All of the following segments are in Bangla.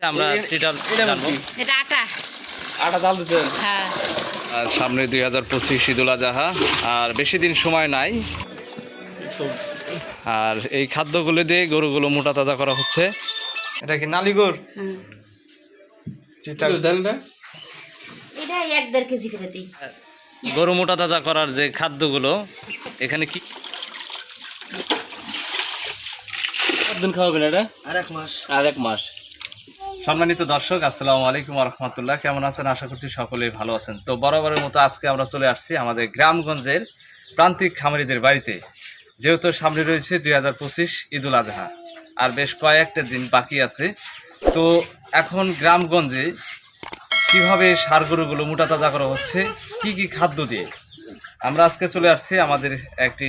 আমরা সেটা জানব। এটা আটা। আটা জাল দিচ্ছেন? হ্যাঁ। আর সামনে দুই হাজার পঁচিশ ঈদুল আজহা আর বেশি দিন সময় নাই। আর এই খাদ্যগুলো দিয়ে গরুগুলো মোটা তাজা করা হচ্ছে। এটা কি নালিগোর গরু মোটা তাজা করার যে খাদ্যগুলো এখানে কি কতদিন খাওয়াবেন এটা? আর এক মাস। আর এক মাস। সম্মানিত দর্শক, আসসালামু আলাইকুম রহমতুল্লাহ। কেমন আছেন? আশা করছি সকলেই ভালো আছেন। তো বরাবরের মতো আজকে আমরা চলে আসছি আমাদের গ্রামগঞ্জের প্রান্তিক খামারিদের বাড়িতে। যেহেতু সামনে রয়েছে দুই হাজার পঁচিশ ঈদুল আজহা, আর বেশ কয়েকটা দিন বাকি আছে। তো এখন গ্রামগঞ্জে কীভাবে সার গরুগুলো মোটা তাজা করা হচ্ছে, কি কি খাদ্য দিয়ে? আমরা আজকে চলে আসছি আমাদের একটি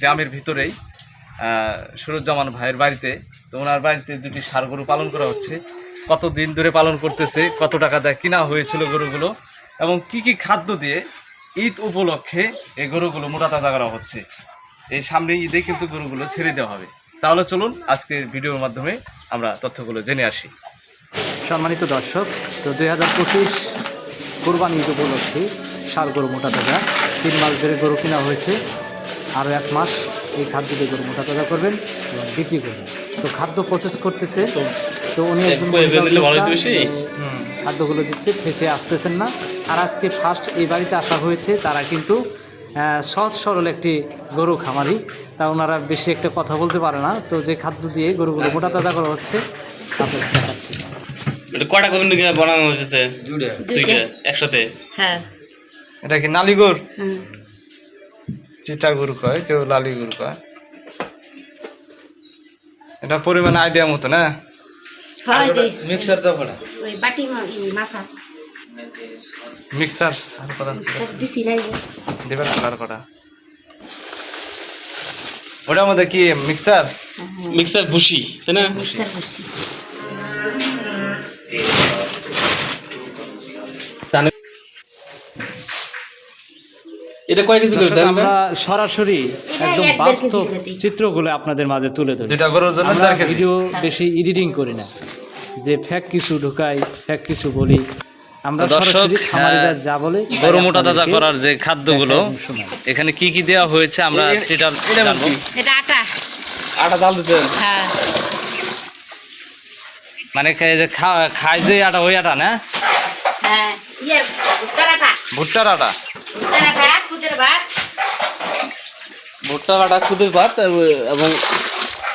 গ্রামের ভিতরেই সুরুজ্জামান ভাইয়ের বাড়িতে। তো ওনার বাড়িতে দুটি ষাঁড় গরু পালন করা হচ্ছে। কত দিন ধরে পালন করতেছে, কত টাকা দেয় কিনা হয়েছিল গরুগুলো, এবং কি কি খাদ্য দিয়ে ঈদ উপলক্ষে এই গরুগুলো মোটা তাজা করা হচ্ছে। এই সামনে ঈদে কিন্তু গরুগুলো ছেড়ে দেওয়া হবে। তাহলে চলুন, আজকের ভিডিওর মাধ্যমে আমরা তথ্যগুলো জেনে আসি। সম্মানিত দর্শক, তো দুই হাজার পঁচিশ কোরবানি ঈদ উপলক্ষে সার গরু মোটা তাজা, তিন মাস ধরে গরু কেনা হয়েছে, আরও এক মাস। এই খাদ্য দিয়ে গরু মোটা তাজা করবেন এবং বিক্রি করবেন। তো খাদ্য প্রসেস করতেছে। তো উনি একজন খাদ্যগুলো দিচ্ছে ফেঁচে আসতেছেন না। আর আজকে ফার্স্ট এই বাড়িতে আসা হয়েছে তারা কিন্তু সহজ সরল একটি গরু খামারি। তা ওনারা বেশি একটা কথা বলতে পারে না। তো যে খাদ্য দিয়ে গরুগুলো মোটা তাজা করা হচ্ছে আপনাদের দেখাচ্ছি। এটা কটা বানানো হয়েছে একসাথে? হ্যাঁ। এটা কি নালিগোর হুম। চিটা গরু কয় কেউ লালি গরু কয়। এটা পরিমাণ আইডিয়া মতো না? হয় মিক্সার ওই বাটি মিক্সার আর দিছি নাই আর ওটার মধ্যে কি মিক্সার মিক্সার ভুসি তাই না মিক্সার এটা কয় কেজি করে দেন আমরা সরাসরি একদম বাস্তব। চিত্রগুলো আপনাদের মাঝে তুলে ধরি। দুইটা গরুর জন্য চার কেজি। ভিডিও বেশি এডিটিং করি না। যে ফ্যাক কিছু ঢুকাই ফ্যাক কিছু বলি আমরা দর্শক, হ্যাঁ, যা বলে গরু মোটা তাজা করার যে খাদ্যগুলো। এখানে কি কি দেওয়া হয়েছে আমরা সেটা জানব। এটা আটা। আটা দিচ্ছেন? হ্যাঁ। মানে কে- যে খায় যে আটা ওই আটা না? হ্যাঁ ইয়ে ভুট্টার আটা। ভুট্টার আটা। ভুট্টার আটা। ভুট্টা কাটা খুদের ভাত এবং-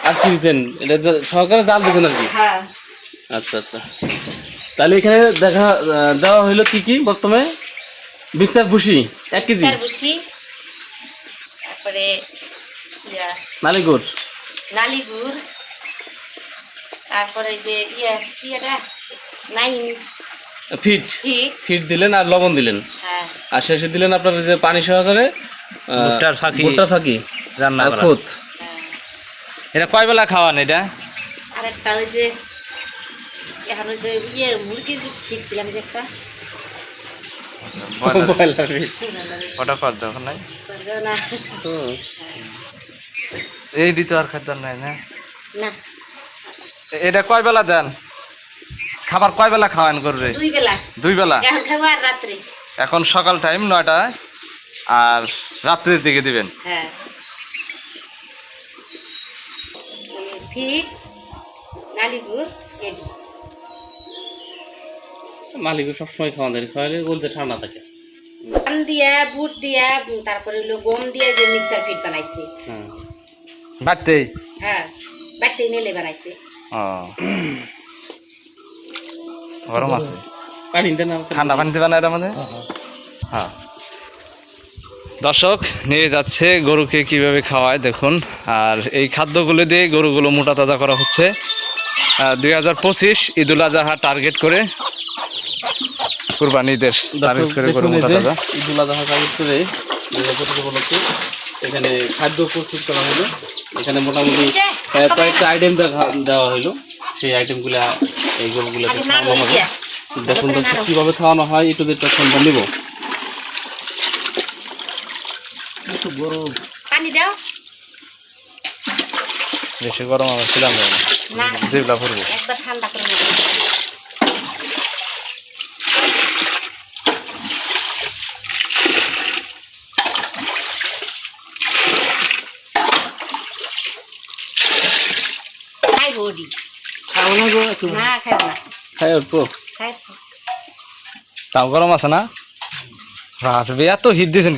আর কি দিচ্ছেন এটা সহকারে জাল দিচ্ছেন আর কি? হ্যাঁ। আচ্ছা আচ্ছা। তাহলে এখানে দেখা দেওয়া হইল কি কি বর্তমানে মিক্সার ভুসি এক কেজি। বসি তারপরে ইয়া। নালিগুর নালি গুড় তারপরে যে ইয়ে কি এটা? Nine fit. ফিট। দিলেন আর লবণ দিলেন। হ্যাঁ। আর শেষে দিলেন আপনার যে পানি সহকারে ভুট্টার ফাঁকি। ফাঁকি রান্না খুদ হ্যাঁ। এটা কয় বেলা খাওয়ান এটা? আর একটা ওই যে এখন ওই যে ইয়ে মুরগির ফিট দিলাম যে একটা। ওটা কর নাই। এই দিতে আর খাদ্য নাই না? না। এটা কয় বেলা দেন? খাবার কয় বেলা খাওয়ান করবে দুই বেলা। দুই এখন সকাল টাইম নয়টায়? আর রাত্রের দিকে দিবেন। হ্যাঁ। ফিট এটি সবসময় খাওয়া দেয় খাওয়ালে বলতে ঠান্ডা থাকে। ধান দিয়া বুট দিয়া তারপরে হলো গম দিয়ে যে মিক্সার ফিট বানাইছে। হ্যাঁ। হ্যাঁ বাড়তে মেলে বানাইছে। গরম আছে। পানি দেন না ঠান্ডা পানি দিবা না এর মধ্যে হ্যাঁ। দর্শক নিয়ে যাচ্ছে গরুকে কীভাবে খাওয়ায় দেখুন। আর এই খাদ্যগুলো দিয়ে গরুগুলো মোটা তাজা করা হচ্ছে। দুই হাজার পঁচিশ ঈদুল আজহা টার্গেট করে কুরবানিদের টার্গেট করে গরু মোটা তাজা। ঈদুল আজহা কাগজ করে এখানে খাদ্য প্রস্তুত করা হলো। এখানে মোটামুটি কয়েকটা আইটেম দেওয়া হলো। সেই আইটেমগুলো এই না খাওয়ানো হবে। দেখুন। কীভাবে খাওয়ানো হয় একটু দেখতে সম্ভব গরু। পানি দাও। বেশি গরম আমার ছিলাম না। জিবলা ফুরবো। একবার ঠান্ডা করে নেব। তাও গরম আছে না? রাত এত হিট দিছে দিয়েছেন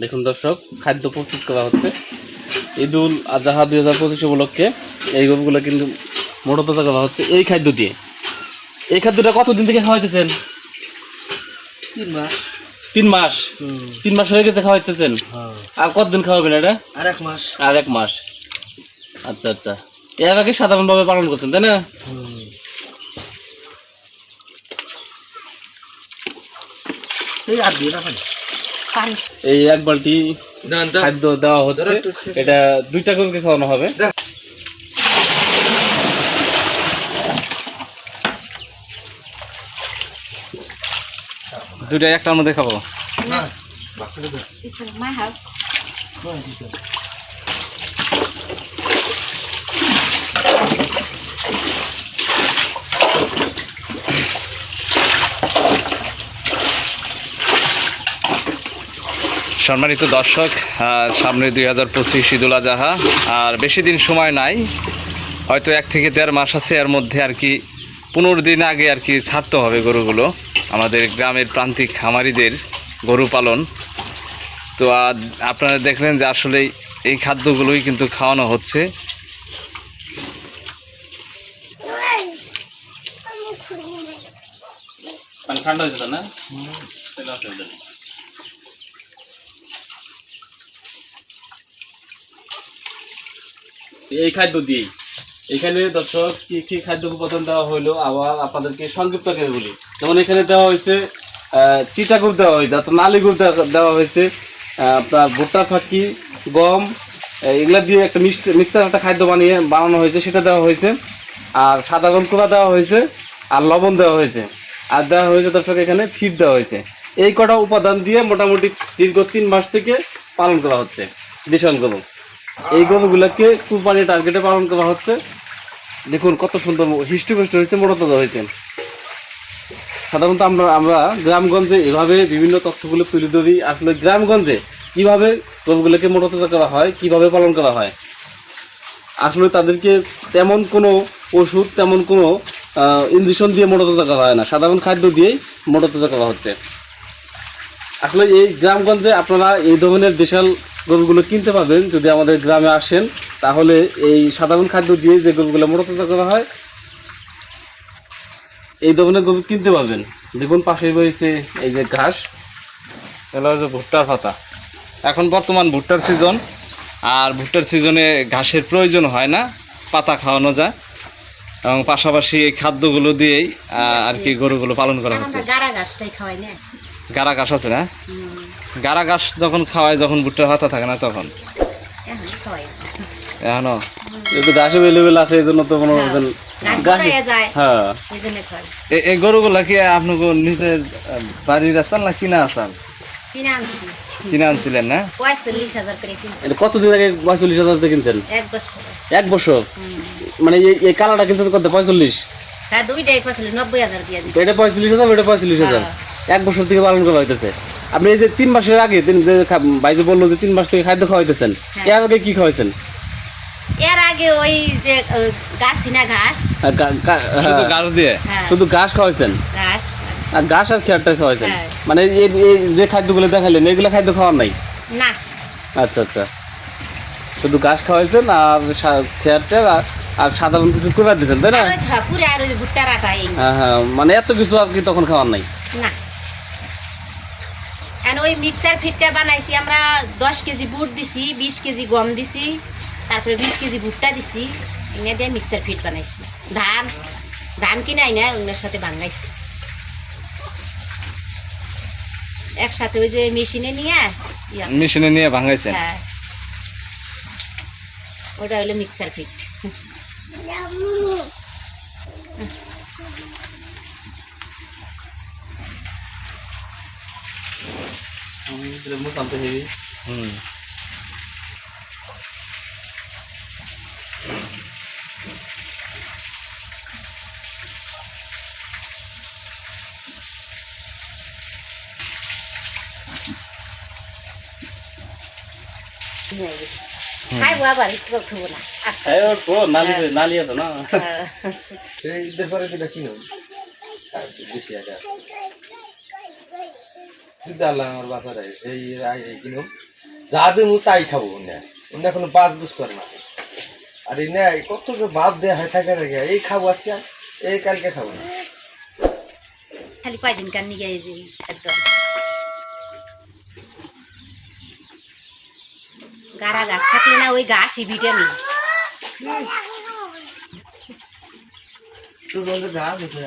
দেখুন দর্শক খাদ্য প্রস্তুত করা হচ্ছে। ঈদ উল আজহা দুই হাজার পঁচিশ উপলক্ষে এই গরুগুলো কিন্তু মোটা তাজা করা হচ্ছে এই খাদ্য দিয়ে। এই খাদ্যটা কতদিন থেকে খাওয়াইতেছেন? তিন মাস। তিন মাস? তিন মাস হয়ে গেছে খাওয়াইতেছেন? হ্যাঁ। আর কতদিন খাওয়াবেন এটা? আর এক মাস। আর এক মাস। আচ্ছা আচ্ছা। এর আগে সাধারণভাবে পালন করছেন তাই না? এই আর দিয়ে না এই এক বালতি খাদ্য দেওয়া হচ্ছে। এটা দুইটা গরুকে খাওয়ানো হবে? দুইটা একটার মধ্যে খাব না সম্মানিত দর্শক সামনে দুই হাজার পঁচিশ ঈদুল আজহা আর বেশি দিন সময় নাই। হয়তো এক থেকে দেড় মাস আছে এর মধ্যে আর কি পনেরো দিন আগে আর কি ছাড়তে হবে গরুগুলো। আমাদের গ্রামের প্রান্তিক খামারিদের গরু পালন। তো আর আপনারা দেখলেন যে আসলে এই খাদ্যগুলোই কিন্তু খাওয়ানো হচ্ছে। ঠান্ডা হয়েছে না তাহলে অসুবিধা নেই। এই খাদ্য দিয়েই। এখানে দর্শক, কি কি খাদ্য উপাদান দেওয়া হলো? আবার আপনাদেরকে সংক্ষিপ্ত করে বলি। যেমন এখানে দেওয়া হয়েছে চিটা গুড় দেওয়া হয়েছে, অর্থাৎ নালি গুড় দেওয়া- হয়েছে। আপনার ভুট্টা, ফাঁকি, গম এগুলা দিয়ে একটা মিক্সার একটা খাদ্য বানিয়ে বানানো হয়েছে, সেটা দেওয়া হয়েছে। আর সাদা গম কুড়া দেওয়া হয়েছে, আর লবণ দেওয়া হয়েছে। আর দেওয়া হয়েছে দর্শক, এখানে ফিট দেওয়া হয়েছে। এই কটা উপাদান দিয়ে মোটামুটি দীর্ঘ তিন মাস থেকে পালন করা হচ্ছে। দেশাল গরু। এই গরুগুলোকে কুরবানি টার্গেটে পালন করা হচ্ছে। দেখুন কত সুন্দর হৃষ্টপুষ্ট হয়েছে, মোটা হয়েছে। সাধারণত আমরা আমরা গ্রামগঞ্জে এভাবে বিভিন্ন তথ্যগুলো তুলে ধরি। আসলে গ্রামগঞ্জে কীভাবে গরুগুলোকে মোটা করা হয়, কীভাবে পালন করা হয়? আসলে তাদেরকে তেমন কোনো ওষুধ, তেমন কোনো ইঞ্জেকশন দিয়ে মোটা করা হয় না। সাধারণ খাদ্য দিয়েই মোটা করা হচ্ছে। আসলে এই গ্রামগঞ্জে আপনারা এই ধরনের দেশাল গরুগুলো কিনতে পাবেন যদি আমাদের গ্রামে আসেন তাহলে এই সাধারণ খাদ্য দিয়ে যে গরুগুলো মোটা করা হয় এই ধরনের গরু কিনতে পাবেন দেখুন পাশে রয়েছে এই যে ঘাস এগুলো হচ্ছে ভুট্টার পাতা। এখন বর্তমান ভুট্টার সিজন আর ভুট্টার সিজনে ঘাসের প্রয়োজন হয় না পাতা খাওয়ানো যায়। এবং পাশাপাশি এই খাদ্যগুলো দিয়েই আর কি গরুগুলো পালন করা হচ্ছে। গাড়া ঘাস আছে না? গাড়া ঘাস যখন খাওয়ায় যখন ভুট্টার পাতা থাকে না তখন? এখনও? যেহেতু ঘাস অ্যাভেলেবেল আছে এই জন্য তো কোনো গাছ ঘাস বড়াইয়া যায়? হ্যাঁ। ওই জন্য খাওয়াই এ- এই গরুগুলা কি আপনাকে নিজের বাড়ির আসাল না কিনা আসাল কিনে আনছিলেন না? পঁয়তাল্লিশ হাজার করে কিনছি। এটা কতদিন আগে পঁয়তাল্লিশ হাজার কিনছেন? এক বছর। মানে এই কিনছেন কত? পঁয়তাল্লিশ? হ্যাঁ পঁয়তাল্লিশ হাজার এটা পঁয়তাল্লিশ হাজার পঁয়তাল্লিশ হাজার। এক বছর থেকে পালন করা হইতেছে। আপনি এই যে তিন মাসের আগে তিন যে বলল যে তিন মাস থেকে খাদ্য খাওয়াইতেছেন এর আগে কি খাওয়াইছেন? এর আগে ওই যে গাছ ঘাস। আর গা- গা- শুধু হ্যাঁ, ঘাস দিয়ে? হ্যাঁ। শুধু ঘাস খাওয়াইছেন? ঘাস। আর ঘাস আর খেয়ারটা খাওয়াইছেন? হ্যাঁ। মানে এই এই যে খাদ্যগুলো দেখাইলেন এগুলো খাদ্য খাওয়ার নাই? না। আচ্ছা আচ্ছা। শুধু ঘাস খাওয়াইছেন আর খেয়ারটা আর- সাধারণ কিছু করে দিয়েছেন তাই না? হ্যাঁ হ্যাঁ। মানে এত কিছু আর কি তখন খাওয়ার নাই? না। ওই মিক্সার ফিটটা বানাইছি আমরা দশ কেজি বুট দিছি বিশ কেজি গম দিছি তারপরে বিশ কেজি ভুট্টা দিছি এনে দিয়ে মিক্সার ফিট বানাইছি। ধান ধান কিনে আই না ওনার সাথে বাঙাইছি একসাথে ওই যে মেশিনে নিয়ে মেশিনে নিয়ে ভাঙাইছেন হ্যাঁ। ওটা হলো mixer fit. Belum sampai heavy. Hmm. খাই বুয়া বাড়ি কিবা খাব না খাই তো নালি নালি আছে না ইদের পরে কি দেখিনো বেশি আছে আল্লাহ আমার বাচ্চারা এই এই- এই যা তাই খাব না অন্য কোনো বাদ বুঝ করে না। আর এই না কত যে বাদ দেওয়া হয় থাকে থাকে এই খাব আজকে এই কালকে খাব। না খালি কয়দিন কান নিয়ে এই যে একদম। গাড়া গাছ থাকলে না ওই গাছই ভিটামিন তুই বলতে উঠে